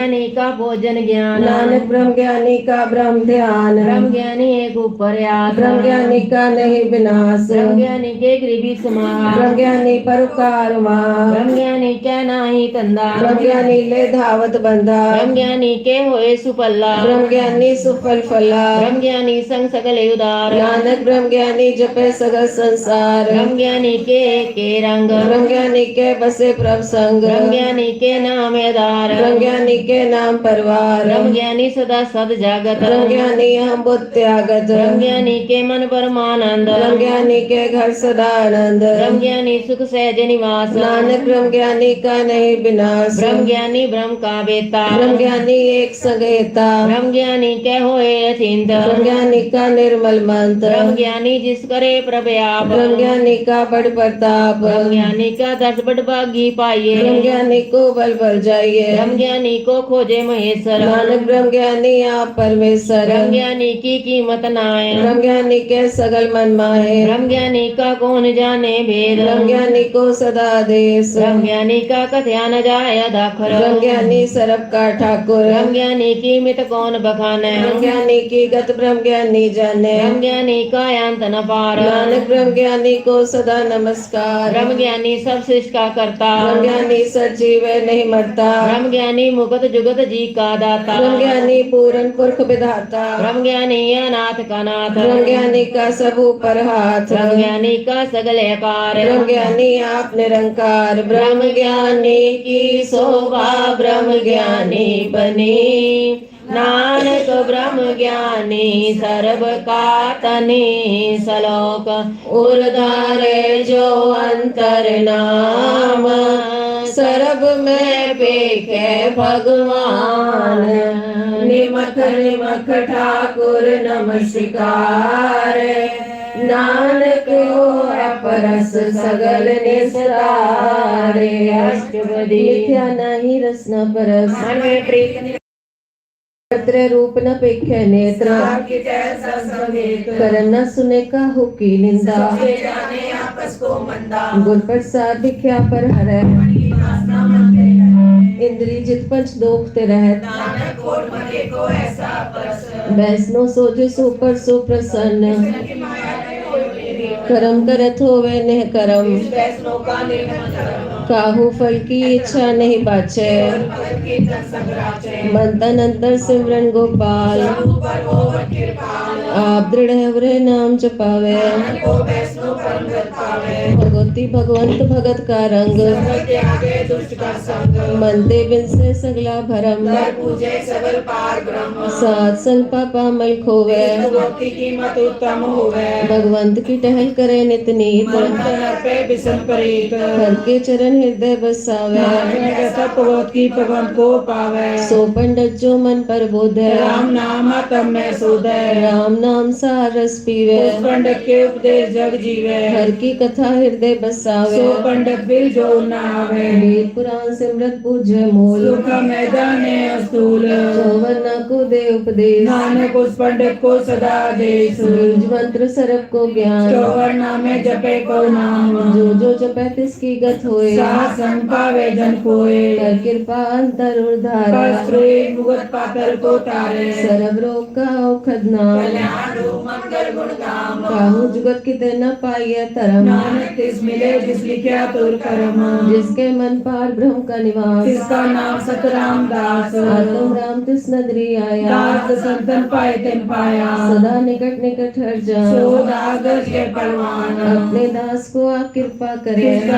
ज्ञानी का भोजन ज्ञान। नानक ब्रह्म ज्ञानी का ब्रह्म ध्यान ब्रह्म ज्ञानी एक ऊपर आस ब्रह्म ज्ञानी का नहीं विनाश। ब्रह्म ज्ञानी के गृह समाज ब्रह्म ज्ञानी परोकार वहाँ ब्रह्म ज्ञानी क्या नाही कंदा। ब्रह्म ज्ञानी ले धावत बंधा ब्रह्म ज्ञानी के होए सुपल्ला। ब्रह्म ज्ञानी सुफल फला। ब्रह्म ज्ञानी संग सकले उदार। नानक ब्रह्म ज्ञानी जपे सगल संसार। ब्रह्म ज्ञानी के के रंग। ब्रह्म ज्ञानी के बसे प्रभ संग ब्रह्म ज्ञानी के नाम आधार। ब्रह्म ज्ञानी के नाम परवार। ब्रह्म ज्ञानी सदा सद जागत ब्रह्म ज्ञानी हम बुद्ध त्यागत ब्रह्म ज्ञानी के मन परमानंद। ब्रह्म ज्ञानी के घर सदा आनंद ब्रह्म ज्ञानी सुख सहज निवास। नानक ब्रह्म ज्ञानी का नहीं विनाश। ब्रह्म ज्ञानी ब्रह्म का बेता ब्रह्म ज्ञानी एक सगेता। ब्रह्म ज्ञानी के होए अचिंत। ब्रह्म ज्ञानी का निर्मल मंत्र। ब्रह्म ज्ञानी जिस करे प्रभयाप ब्रह्म ज्ञानी का बड़ प्रताप। ब्रह्म ज्ञानी का दस बड़ भागी पाइए। ब्रह्म ज्ञानी को बल बल जाइए। ब्रह्म ज्ञानी को खोजे महेश्वर। नानक ब्रह्म ज्ञानी आप परमेश्वर। ब्रह्म ज्ञानी की कीमत नाय। ब्रह्म ज्ञानी के सगल मन माहे ब्रह्म ज्ञानी का कौन जाने भेद। ब्रह्म ज्ञानी को सदा देश। ब्रह्म ज्ञानी का कथया न जाय दाखर ब्रह्म ज्ञानी सरब का ठाकुर। ब्रह्म ज्ञानी की मित कौन बखाने। ब्रह्म ज्ञानी की गत ब्रह्म ज्ञानी जाने। ब्रह्म ज्ञानी का अंत न पार। नानक ब्रह्म ज्ञानी को सदा नमस्कार। ब्रह्म ज्ञानी सब सृष्टि का करता। ब्रह्म ज्ञानी सजीव नहीं मरता। ब्रह्म ज्ञानी मुगत जुगत जी का दाता ब्रह्म ज्ञानी पूरन पुरख विधाता ब्रह्म ज्ञानी अनाथ का नाथ ब्रह्म ज्ञानी का सब ऊपर हाथ ब्रह्म ज्ञानी का सगल आकार ब्रह्म ज्ञानी आप निरंकार। ब्रह्म ज्ञानी की शोभा ब्रह्म ज्ञानी बनी। नानक ब्रह्म ज्ञानी सर्व का तनि सलोक। उर्धारे जो अंतर नाम सर्व में पेखे भगवान। निमख निमख ठाकुर नमस्कार। नानक हो अपरस सगल निस्तारे। अष्टपदी नहीं रसना परस। पत्र रूप न पेख्य नेत्र। कर न सुने का हुकी निंदा गुण प्रसाद दिख्या पर हर इंद्री जित पंच दोखते रहत। वैष्णो सोजो सुपर सुप्रसन्न करम करत होवे नह करम। काहू फल की इच्छा नहीं बाचे। मंथन अंतर सिमरन गोपाल। आप दृढ़ नाम जपावे। भगवती भगवंत भगत का रंग। मनते बिन से सगला भरम। सात संग पापा मल खोवे। भगवंत की टहल करे नित नीत। हर के चरण हृदय बसावे। की भगवंत को पावे सो पंडित जो मन पर बोध। राम नाम तब में सुध राम नाम सार रस पीवे। पंडित के उपदेश जग जीवे। हर की कथा हृदय बसावे। सो पंडित भी जो न आवे वेद पुराण सिमरत पूज्य मूल। सुख में जाने स्थूल चौवरना को दे उपदेश। नानक उस पंडित को सदा देश। बीज मंत्र सरब को ज्ञान। चौवर नामे जपे को नाम। जो जो जपै तिसकी गत होए। साथ पावे जन कोय कर कृपा अंतर उद्धार मुगत पातर को तारे। सरब रोग का औखद नाम। कल्याण मंगल गुण धाम काहू जुगत किते न पाइय तरम नानक तिस मिले जिस लिखा तुर करम जिसके मन पार ब्रह्म का निवास। जिसका नाम सतराम दास। आत्म राम तिस नदरी आया। दास संतन पाए तिन पाया। सदा निकट निकट हर जा सो दागर के परवान। अपने दास को आप कृपा करें।